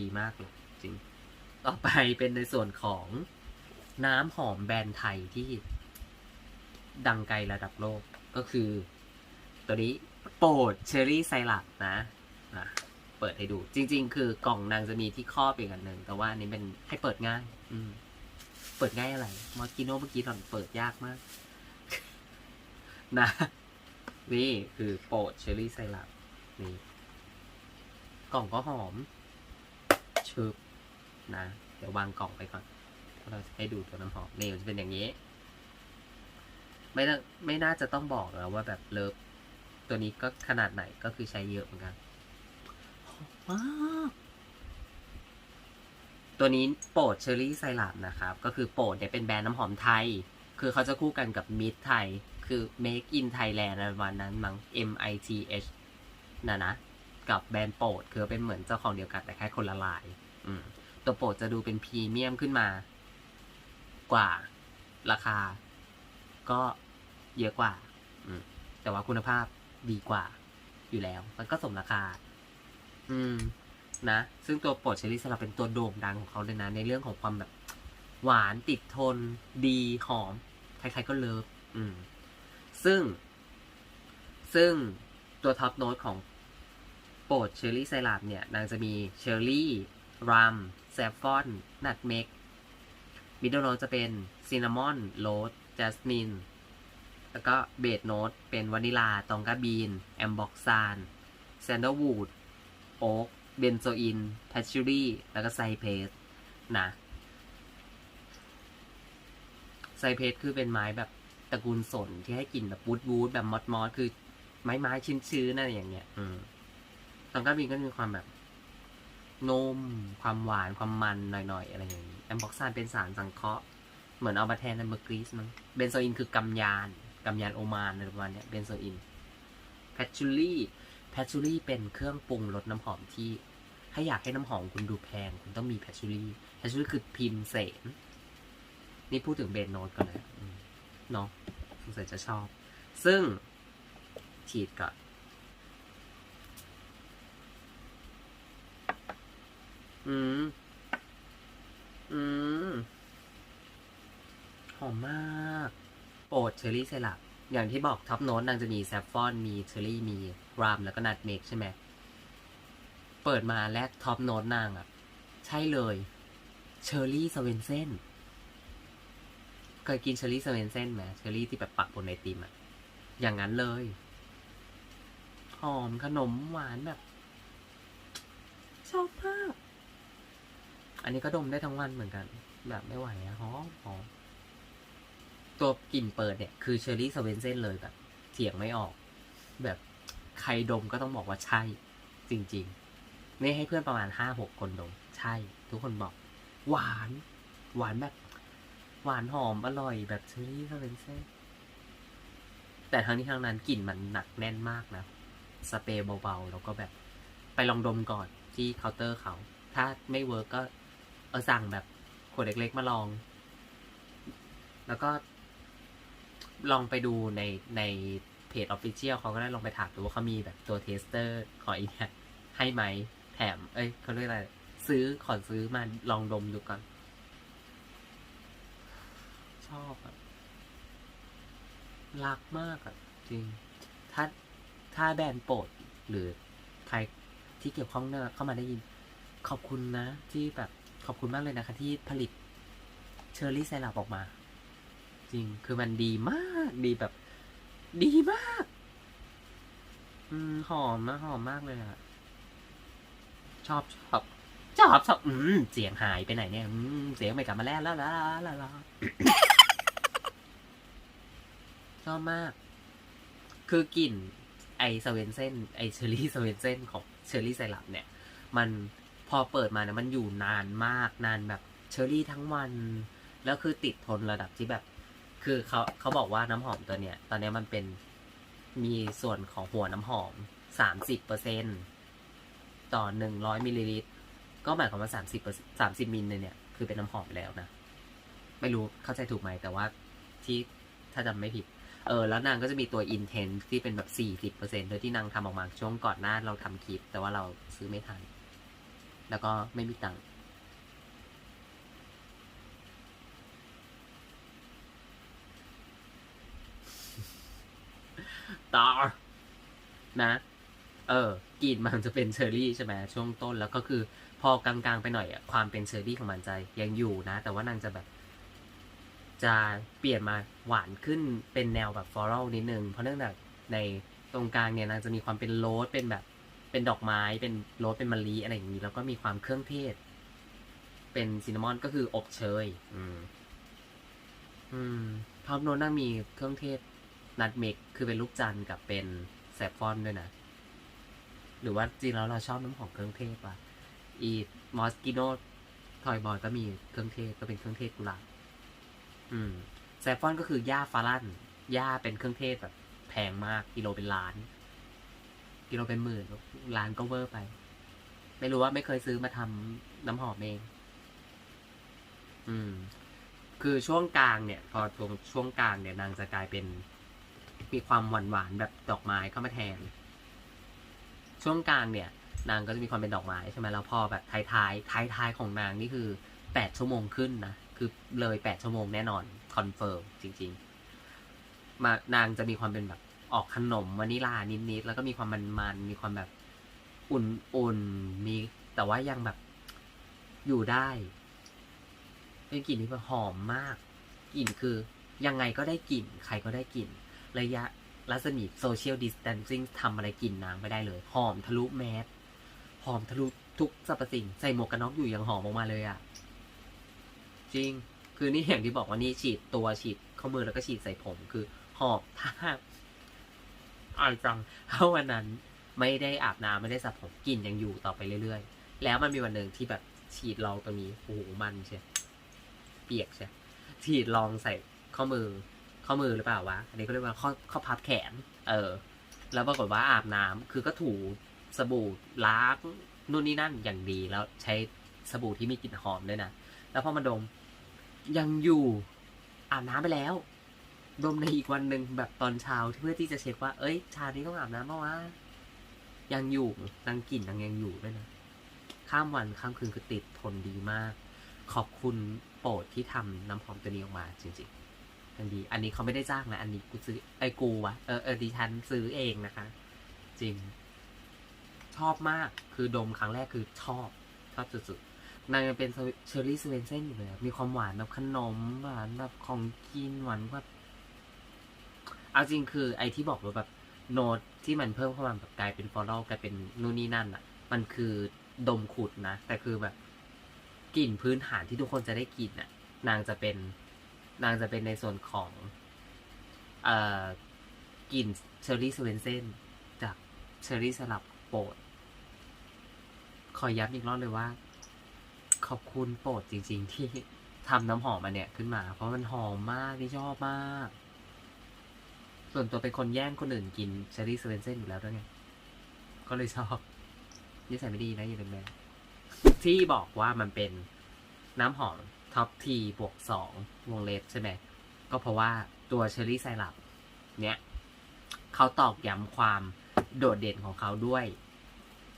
ดีมากเลยจริง ต่อไปเป็นในส่วนของน้ำหอมแบรนด์ไทยที่ดังไกลระดับโลกก็คือ ตัวนี้โปรดเชอรี่ไซรัปนะอะเปิดให้ดู จริง ๆ คือกล่องนางจะมีที่ครอบอีกอันหนึ่งแต่ว่าอันนี้เป็นให้เปิดง่าย อืม เปิดง่ายอะไรมอสกิโนเมื่อกี้ตอนเปิดยากมาก นะ นี่คือโปรดเชอรี่ไซรัปนี่ กล่องก็หอม ชึบนะ เดี๋ยววางกล่องไปก่อน เราจะให้ดูตัวน้ำหอมนี่มันจะเป็นอย่างนี้ ไม่น่าไม่น่าจะต้องบอกแล้วว่าแบบเลิฟตัวนี้ก็ขนาดไหนก็คือใช้เยอะเหมือนกันหอมมากตัวนี้โปรดเชอรี่ไซรัปนะครับ ก็คือโปรดเนี่ยเป็นแบรนด์น้ำหอมไทย คือเขาจะคู่กันกับมิตรไทย คือ Make in Thailand อะไรประมาณนั้นมั้ง M I T H นะนะ กับแบรนด์โปรดคือเป็นเหมือนเจ้าของเดียวกันแต่แค่คนละลายอืม ตัวโปรดจะดูเป็นพรีเมียมขึ้นมา กว่าราคา ก็เยอะกว่าอืมแต่ว่าคุณภาพดีกว่าอยู่แล้ว มันก็สมราคา อืม นะ ซึ่งตัวโปรดเชอรี่สลับเป็นตัวโด่งดังของเขาเลยนะ ในเรื่องของความแบบ หวานติดทน ดีหอม ใครๆก็เลิฟ อืม ซึ่ง ซึ่งตัวท็อปโน้ตของโปรดเชอร์รี่ไซรัปเนี่ย นางจะมีเชอร์ รัมแซฟฟอนนัทเมกมิดเดิลโน้ตจะเป็นซินนามอนโรสจัสมินแล้วก็เบสโน้ตเป็นวานิลา ตองกาบีน แอมบ็อกซานแซนเดลวูดโอ๊กเบนโซอินแพชชูรี่ แล้วก็ไซเพสนะไซเพสคือเป็นไม้แบบตระกูลสนที่ให้กลิ่นแบบวูดวูดแบบมอดมอดคือไม้ไม้ชื้นชื้นๆนั่นอย่างเงี้ย อืมตองกาบีนก็มีความแบบ นม ความหวานความมันหน่อยๆ อะไรอย่างนี้แอมบ็อกซานเป็นสารสังเคราะห์เหมือนเอามาแทนในเมอร์กรีสมั้งเบนโซอินคือกำยานกำยานโอมานอะไรประมาณเนี้ยเบนโซอินแพชชูรี่แพชชูรี่เป็นเครื่องปรุงรสน้ำหอมที่ ถ้าอยากให้น้ำหอมคุณดูแพง คุณต้องมีแพชชูรี่แพชชูรี่คือพิมพ์เสนนี่พูดถึงเบนโนตก่อนเลยเนาะสงสัยจะชอบ ซึ่งฉีดก่อน อืม อืม หอมมาก โปรดเชอร์รี่ไซรัปอย่างที่บอกท็อปโน้ตนางจะมีแซฟฟอน มีเชอร์รี่มีรามแล้วก็นัทเมกใช่ไหม เปิดมาแรกท็อปโน้ตนางอะ ใช่เลย เชอร์รี่สเวนเซนเคยกินเชอร์รี่สเวนเซนไหมเชอร์รี่ที่แบบปักบนไอติมอะ อย่างนั้นเลย หอมขนมหวานแบบ ชอบมาก อันนี้ก็ดมได้ทั้งวันเหมือนกัน แบบไม่ไหวอะหอมหอมตัวกลิ่นเปิดเนี่ย คือเชอร์รี่สเวนเซนเลยแบบเถียงไม่ออก แบบใครดมก็ต้องบอกว่าใช่ จริงๆนี่ให้เพื่อนประมาณห้าหกคนดม ใช่ ทุกคนบอก หวาน หวานแบบ หวานหอมอร่อยแบบเชอร์รี่สเวนเซนแต่ทั้งนี้ทั้งนั้นกลิ่นมันหนักแน่นมากนะ สเปรย์เบาๆ แล้วก็แบบ ไปลองดมก่อนที่เคาน์เตอร์เขา ถ้าไม่เวิร์กก็ อสั่งแบบขวดเล็กๆมาลอง แล้วก็ลองไปดูในในเพจออฟฟิเชียลเขาก็ได้ลองไปถามดูว่าเขามีแบบตัวเทสเตอร์ของอีเนี่ยให้ไหมแถม เอ้ยเขาเรียกอะไร ซื้อขอซื้อมาลองดมดูก่อน ชอบอะรักมากอะจริง ถ้าถ้าแบรนด์โปรดหรือใครที่เกี่ยวข้องเนี่ยเข้ามาได้ยิน ขอบคุณนะที่แบบ ขอบคุณมากเลยนะคะ ที่ผลิตเชอร์รี่ไซรัปออกมา จริงคือมันดีมากดีแบบ ดีมาก อืมหอมนะหอมมากเลยอะชอบชอบชอบชอบอืมเสียงหายไปไหนเนี่ยอืมเสียงไม่กลับมาแล้วแล้วแล้วแล้วแล้วชอบมาก คือกลิ่นไอสเวนเซนไอเชอร์รี่สเวนเซนของเชอร์รี่ไซรัปเนี่ย มัน พอเปิดมาเนะมันอยู่นานมากนานแบบเชอร์รี่ทั้งวัน แล้วคือติดทนระดับที่แบบ คือเขาเขาบอกว่าน้ำหอมตัวเนี้ย ตอนเนี้ยมันเป็นมีส่วนของหัวน้ำหอมสามสิบเปอร์เซ็นต่อหนึ่งร้อยมิลลิลิตรก็หมายความว่าสามสิบสามสิบมิลเนี่ย คือเป็นน้ำหอมแล้วนะ ไม่รู้เข้าใจถูกไหมแต่ว่าที่ถ้าจำไม่ผิด เออ แล้วนางก็จะมีตัว Intense ที่เป็นแบบสี่สิบเปอร์เซ็นต์โดยที่นางทำออกมาช่วงก่อนหน้าเราทำคลิป แต่ว่าเราซื้อไม่ทัน แล้วก็ไม่มีตังค์ต่อนะ เออกลิ่นมันจะเป็นเชอร์รี่ใช่ไหมช่วงต้นแล้วก็คือ พอกลางๆไปหน่อยอะความเป็นเชอร์รี่ของมันจะยังอยู่นะ แต่ว่านางจะแบบ จะเปลี่ยนมาหวานขึ้นเป็นแนวแบบฟลอรัลนิดนึง เพราะเนื่องจากในตรงกลางเนี่ยนางจะมีความเป็นโรสเป็นแบบ เป็นดอกไม้เป็นโรสเป็นมะลิอะไรอย่างนี้ แล้วก็มีความเครื่องเทศ เป็นซินนามอนก็คืออบเชย อืม อืมท็อปโนตน่ามีเครื่องเทศนัดเมกคือเป็นลูกจันทร์กับเป็นแซฟฟอนด้วยนะ หรือว่าจริงแล้วเราชอบน้ำหอมเครื่องเทศป่ะอีมอสกิโนทอยบอยก็มีเครื่องเทศก็เป็นเครื่องเทศกุหลาบอืมแซฟฟอนก็คือหญ้าฟาลั่นหญ้าเป็นเครื่องเทศแบบแพงมากกิโลเป็นล้าน กิโลเป็นหมื่นล้านก็เวอร์ไป ไม่รู้ว่าไม่เคยซื้อมาทำน้ำหอมเอง อืม คือช่วงกลางเนี่ย พอตรงช่วงกลางเนี่ยนางจะกลายเป็นมีความหวานหวานแบบดอกไม้เข้ามาแทน ช่วงกลางเนี่ย นางก็จะมีความเป็นดอกไม้ใช่ไหมแล้วพอแบบท้ายท้ายท้ายท้ายของนางนี่คือแปดชั่วโมงขึ้นนะคือเลยแปดชั่วโมงแน่นอนคอนเฟิร์มจริง ๆ มานางจะมีความเป็นแบบ ออกขนมวานิลานิดๆแล้วก็มีความมันๆมีความแบบอุ่นๆมีแต่ว่ายังแบบอยู่ได้เป็นกลิ่นที่แบบหอมมาก กลิ่นคือยังไงก็ได้กลิ่น ใครก็ได้กลิ่น ระยะรัศมีโซเชียลดิส a ทนซิ่งทำอะไรกลิ่นนางไม่ได้เลย หอมทะลุแมสหอมทะลุทุกสรรพสิ่ง ใส่หมวกกันน็อกอยู่ยังหอมออกมาเลยอะ่ะ จริง คือนี่อย่างที่บอกว่านี่ฉีดตัวฉีดข้อมือแล้วก็ฉีดใส่ผม คือหอบท่า อาจังเพราะวันนั้นไม่ได้อาบน้ำไม่ได้สระผมกลิ่นยังอยู่ต่อไปเรื่อยๆ แล้วมันมีวันหนึ่งที่แบบฉีดลองตรงนี้โอ้โหมันใช่เปียกใช่ฉีดลองใส่ข้อมือ ข้อมือหรือเปล่าวะอันนี้ก็เรียกว่าข้อข้อพับแขน เออ แล้วปรากฏว่าอาบน้ำคือก็ถูสบู่ล้างนู่นนี่นั่นอย่างดีแล้วใช้สบู่ที่มีกลิ่นหอมด้วยนะแล้วพอมาดมยังอยู่อาบน้ำไปแล้ว ดมในอีกวันหนึ่งแบบตอนเช้าเพื่อที่จะเช็คว่า เอ้ยชานี้ต้องอาบน้ำเมื่อวะยังอยู่นางกลิ่นนางยังอยู่ด้วยนะ ข้ามวันข้ามคืนคือติดทนดีมาก ขอบคุณโปรดที่ทำน้ำหอมตัวนี้ออกมาจริงๆอันดี อันนี้เขาไม่ได้จ้างนะ อันนี้กูซื้อไอ้กูวะเออเออดิฉันซื้อเองนะคะ จริง ชอบมากคือดมครั้งแรกคือชอบ ชอบสุดๆนางยังเป็นเชอร์รี่สเวนเซนอยู่เลยมีความหวานแบบขนมหวานแบบของกินหวานแบบ เอาจริงคือไอที่บอกว่าแบบโน้ตที่มันเพิ่มเข้ามาแบบกลายเป็นฟอรัลกลายเป็นนู่นนี่นั่นอะ มันคือดมขุดนะ แต่คือแบบกลิ่นพื้นฐานที่ทุกคนจะได้กลิ่นน่ะ นางจะเป็นนางจะเป็นในส่วนของเอ่อกลิ่นเชอร์รี่สเวนเซนจากเชอร์รี่สลับโปรดขอย้ำอีกรอบเลยว่า ขอบคุณโปรดจริง ๆ ที่ทำน้ำหอมมาเนี่ยขึ้นมา เพราะมันหอมมากที่ชอบมาก ส่วนตัวเป็นคนแย่งคนอื่นกินเชอร์รี่สเวนเซนอยู่แล้วด้วยไง ก็เลยชอบนิสัยไม่ดีนะอย่าเป็นแมวที่บอกว่ามันเป็นน้ำหอมท็อปทีบวกสองวงเล็บใช่ไหม ก็เพราะว่าตัวเชอร์รี่ไซรัปเนี่ยเขาตอกย้ำความโดดเด่นของเขาด้วย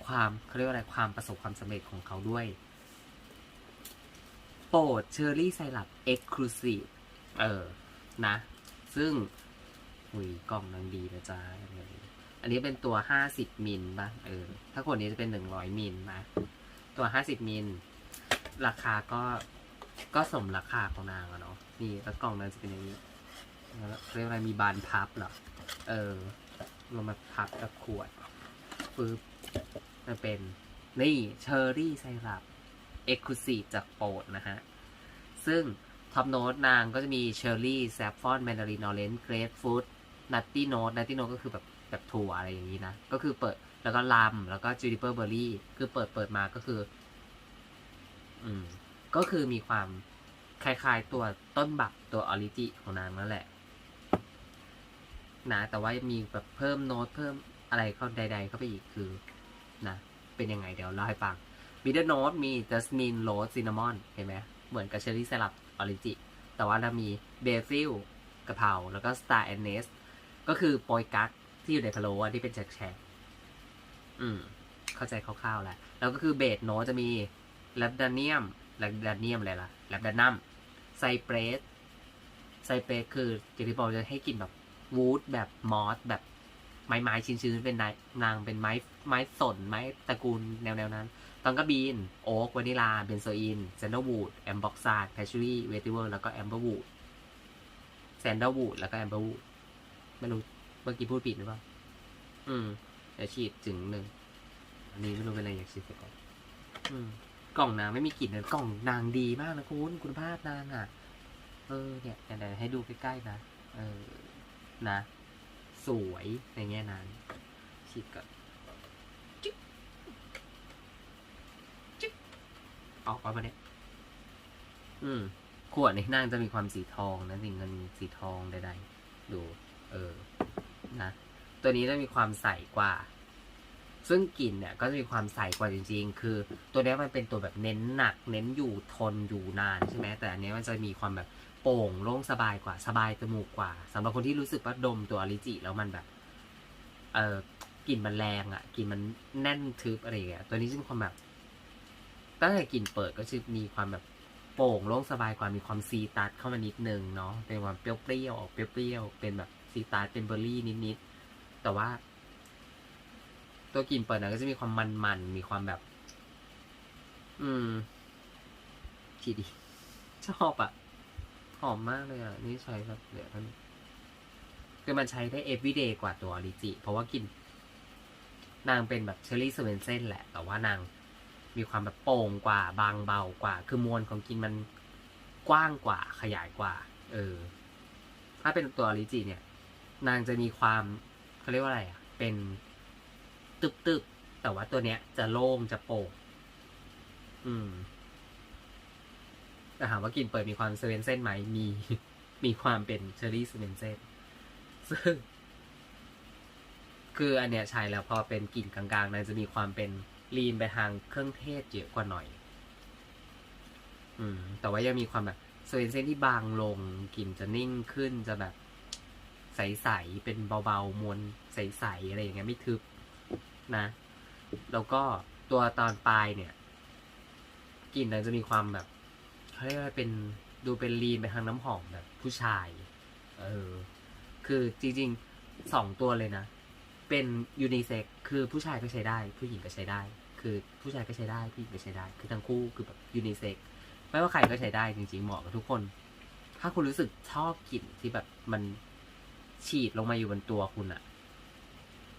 ความเขาเรียกว่าอะไรความประสบความสำเร็จของเขาด้วย โปรดเชอร์รี่ไซรัปเอ็กซ์คลูซีฟเออนะ ซึ่ง หุยกล่องนางดีนะจ๊ะอันนี้เป็นตัวห้าสิบมิลป่ะเออ ถ้าขวดนี้จะเป็นหนึ่งร้อยมิลนะตัวห้าสิบมิลราคาก็ก็สมราคาของนางอะเนาะนี่แล้วกล่องนั้นจะเป็นอย่างนี้เรียกอะไรมีบานพับเหรอเออลงมาพับกับขวดปึ๊บมันเป็นนี่เชอร์รี่ไซรัปเอ็กซ์คลูซีฟจากโปรดนะฮะ ซึ่งท็อปโน้ตนางก็จะมีเชอร์รี่แซฟฟอนแมนดารินออเรนจ์เกรปฟรุต นัตตี้โน้ตนัตตี้โน้ตก็คือแบบแบบถั่วอะไรอย่างนี้นะ ก็คือเปิดแล้วก็ลัมแล้วก็จูดิเปอร์เบอร์รี่ คือเปิดเปิดมาก็คือ อืม ก็คือมีความคล้ายๆตัวต้นบักตัวออริจิของนางนั่นแหละ นะ แต่ว่ามีแบบเพิ่มโน้ตเพิ่มอะไรเข้าใด ๆ เข้าไปอีกคือนะ เป็นยังไงเดี๋ยวเล่าให้ฟังมิดเดิลโน้ตมีจัสมินโรสซินนามอนเห็นไหมเหมือนกับเชอร์รี่สลับออริจิ แต่ว่าเรามีเบซิลกะเพราแล้วก็สตาร์แอนเนส ก็คือโปยกั๊กที่อยู่ในพะโล้อะที่เป็นแฉกๆอืม เข้าใจคร่าวๆแล้วแล้วก็คือเบสโนจะมีแลบดาเนียมแลบดาเนียมอะไรล่ะแลบดานัมไซเปรสไซเปรสคืออย่างที่บอกจะให้กลิ่นแบบวูดแบบมอสแบบไม้ไม้ชื้นๆเป็นนายนางเป็นไม้ไม้สนไม้ตระกูลแนวๆนั้น ตองกบีน โอ๊กวานิลา เบนโซอินแซนเดลวูดแอมบ็อกซาดแพชชูรี่เวติเวอร์แล้วก็แอมเบอร์วูดแซนเดลวูดแล้วก็แอมเบอร์วูด ไม่รู้เมื่อกี้พูดผิดหรือเปล่า อืมเดี๋ยวฉีดถึงหนึ่ง อันนี้ไม่รู้เป็นอะไรอยากฉีดไปก่อนอืม กล่องนางไม่มีกลิ่นเลยกล่องนางดีมากนะคุณคุณภาพนางอะ เออเนี่ยเดี๋ยวให้ดูใกล้ๆนะ เออ นะ สวยในแง่นั้นฉีดก่อนจิ๊บจิ๊บออกมาปะเนี่ย อืม ขวดในนางจะมีความสีทองนะสีเงินสีทองใดๆ ดู เออนะตัวนี้จะมีความใสกว่า ซึ่งกลิ่นเนี่ยก็จะมีความใสกว่าจริง ๆ คือ ตัวนี้มันเป็นตัวแบบเน้นหนัก เน้นอยู่ทนอยู่นานใช่ไหมแต่อันนี้มันจะมีความแบบโป่งโล่งสบายกว่าสบายจมูกกว่าสำหรับคนที่รู้สึกว่าดมตัวอริจิแล้วมันแบบ เออกลิ่นมันแรงอะ่ะกลิ่นมันแน่นทึบอะไรอย่างเงี้ยตัวนี้จะมีความแบบตั้งแต่กลิ่นเปิดก็จะมีความแบบโป่งโล่งสบายกว่ามีความซีตัสเข้ามานิดนึงเนาะเป็นความเปรี้ยวๆออกเปรี้ยวๆเป็นแบบ ซีตัสเป็นเบอร์รี่นิดๆ แต่ว่า ตัวกลิ่นเปิดนะก็จะมีความมันๆ มีความแบบ อืม ทีดี ชอบอะหอมมากเลยอะนี่ใช้แบบเดี๋ยวท่านคือมันใช้ได้ everyday กว่าตัวออริจิ เพราะว่ากลิ่นนางเป็นแบบเชอร์รี่สเวนเซนแหละ แต่ว่านางมีความแบบโป่งกว่า บางเบากว่า คือมวลของกลิ่นมันกว้างกว่าขยายกว่า เออ ถ้าเป็นตัวออริจิเนี่ย นางจะมีความเขาเรียกว่าอะไรอะเป็นตึบๆแต่ว่าตัวเนี้ย จะโล่งจะโป่งอืมแต่ถามว่ากลิ่นเปิดมีความเซเวนเซนไหมมี มีความเป็นเชอร์รี่เซเวนเซนซึ่ง คืออันเนี้ยใช้แล้วพอเป็นกลิ่นกลางๆนางจะมีความเป็นลีนไปทางเครื่องเทศเยอะกว่าหน่อย อืม แต่ว่ายังมีความแบบเซเวนเซนที่บางลงกลิ่นจะนิ่งขึ้นจะแบบ ใสๆเป็นเบาๆมวลใสๆอะไรอย่างเงี้ยไม่ทึบนะ แล้วก็ตัวตอนปลายเนี่ยกลิ่นมันจะมีความแบบเขาเรียกว่าเป็นดูเป็นลีนไปทางน้ำหอมแบบผู้ชาย เออ คือจริงๆสองตัวเลยนะ เป็นยูนิเซ็กคือผู้ชายก็ใช้ได้ ผู้หญิงก็ใช้ได้ คือผู้ชายก็ใช้ได้ผู้หญิงก็ใช้ได้ คือทั้งคู่คือแบบยูนิเซ็กไม่ว่าใครก็ใช้ได้จริงๆเหมาะกับทุกคน ถ้าคุณรู้สึกชอบกลิ่นที่แบบมัน ฉีดลงมาอยู่บนตัวคุณอะ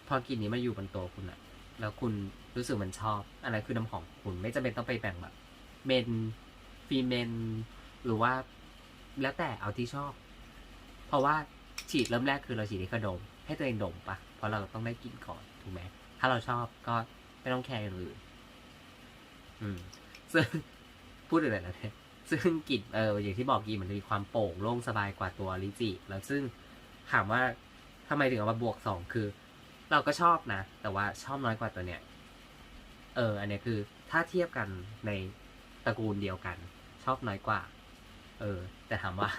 พอกลิ่นนี้มาอยู่บนตัวคุณอะแล้วคุณรู้สึกมันชอบ อะไรคือน้ำหอมของคุณไม่จำเป็นต้องไปแบ่งแบบเมนฟีเมนหรือว่าแล้วแต่เอาที่ชอบ เพราะว่าฉีดเริ่มแรกคือเราฉีดให้กระดม ให้ตัวเองดมปะเพราะเราต้องได้กลิ่นก่อนถูกไหมถ้าเราชอบก็ไม่ต้องแคร์อย่างอื่นอืม ซึ่งพูดอะไรนะเนี่ยซึ่งกลิ่นเอออย่างที่บอกกลิ่นมันจะมีความโปร่งโล่งสบายกว่าตัวลิจิ แล้วซึ่ง ถามว่าทำไมถึงเอามาบวกสองคือ เราก็ชอบนะ แต่ว่าชอบน้อยกว่าตัวเนี้ย เออ อันเนี้ยคือถ้าเทียบกันในตระกูลเดียวกัน ชอบน้อยกว่า เออ แต่ถามว่า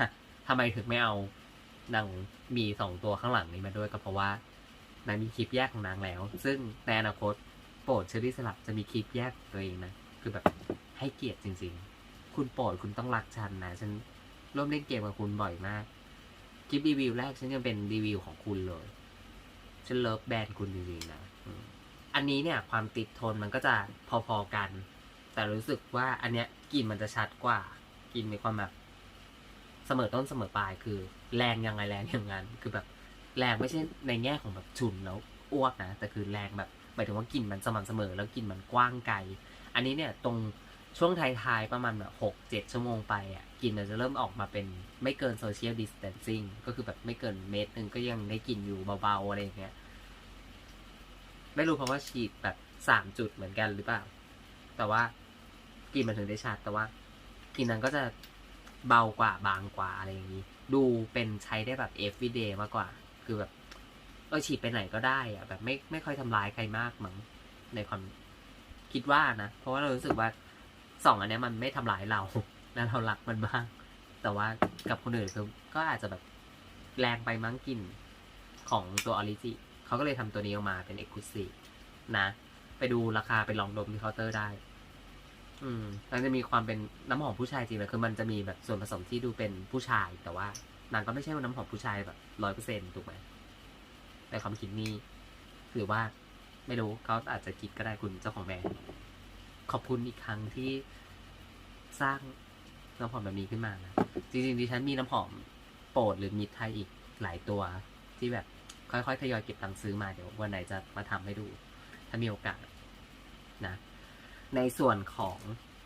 ทำไมถึงไม่เอานางมีสองตัวข้างหลังนี้มาด้วยก็เพราะว่านางมีคลิปแยกของนางแล้ว ซึ่งในอนาคตโปรดเชอรี่สลับจะมีคลิปแยกตัวเองนะคือแบบให้เกียรติจริง ๆ คุณโปรดคุณต้องรักฉันนะฉันร่วมเล่นเกมกับคุณบ่อยมาก คลิปรีวิวแรกฉันยังเป็นรีวิวของคุณเลย ฉันเลิฟแบรนด์คุณจริงๆนะอันนี้เนี่ยความติดทนมันก็จะพอๆกัน แต่รู้สึกว่าอันเนี้ยกลิ่นมันจะชัดกว่ากลิ่นมีความแบบเสมอต้นเสมอปลายคือ แรงยังไงแรงอย่างนั้น คือแบบแรงไม่ใช่ในแง่ของแบบฉุนแล้วอ้วกนะแต่คือแรงแบบหมายถึงว่ากลิ่นมันสม่ำเสมอแล้วกลิ่นมันกว้างไกล อันนี้เนี่ยตรง ช่วงท้ายๆ ประมาณแบบหกเจ็ดชั่วโมงไปอะกลิ่นมันจะเริ่มออกมาเป็นไม่เกินโซเชียลดิส a ทนซิ่งก็คือแบบไม่เกินเมตรหนึ่งก็ยังได้กลิ่นอยู่เบาๆ อะไรอย่างเงี้ย ไม่รู้เพราะว่าฉีดแบบสามจุดเหมือนกันหรือเปล่า แต่ว่ากลิ่นมันถึงได้ชัดแต่ว่ากลิ่นนั้นก็จะเบากว่าบางกว่าอะไรอย่างนี้ ดูเป็นใช้ได้แบบ everyday มากกว่า คือแบบเออฉีดไปไหนก็ได้อะแบบไม่ไม่ค่อยทำร้ายใครมากมั้งในความคิดว่านะ เพราะว่าเรารู้สึกว่า สองอันนี้มันไม่ทำร้ายเราแล้วเรารักมันมาก แต่ว่ากับคนอื่นคือก็อาจจะแบบแรงไปมั้งกลิ่นของตัวออริจิเขาก็เลยทำตัวนี้ออกมาเป็น e x c l u s i v e นะ ไปดูราคาไปลองดมที่เคาน์เตอร์ได้ อืมมันจะมีความเป็นน้ำหอมผู้ชายจริงเลยคือมันจะมีแบบส่วนผสมที่ดูเป็นผู้ชาย แต่ว่านางก็ไม่ใช่ว่าน้ำหอมผู้ชายแบบร้อยเปอร์เซ็นถูกไหมในความคิดนี้หรือว่าไม่รู้เขาอาจจะคิดก็ได้คุณเจ้าของแบรนด์ ขอบคุณอีกครั้งที่สร้างน้ำหอมแบบนี้ขึ้นมานะ จริงๆดิฉันมีน้ำหอมโปรดหรือมิตรไทยอีกหลายตัว ที่แบบค่อยๆทยอยเก็บตังค์ซื้อมาเดี๋ยววันไหนจะมาทำให้ดู ถ้ามีโอกาสนะ ในส่วนของ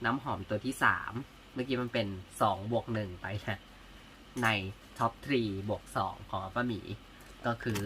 น้ำหอมตัวที่สามเมื่อกี้มันเป็นสองบวกหนึ่งไปนะในท็อปทรีบวกสองของอัลฟหมีก็คือ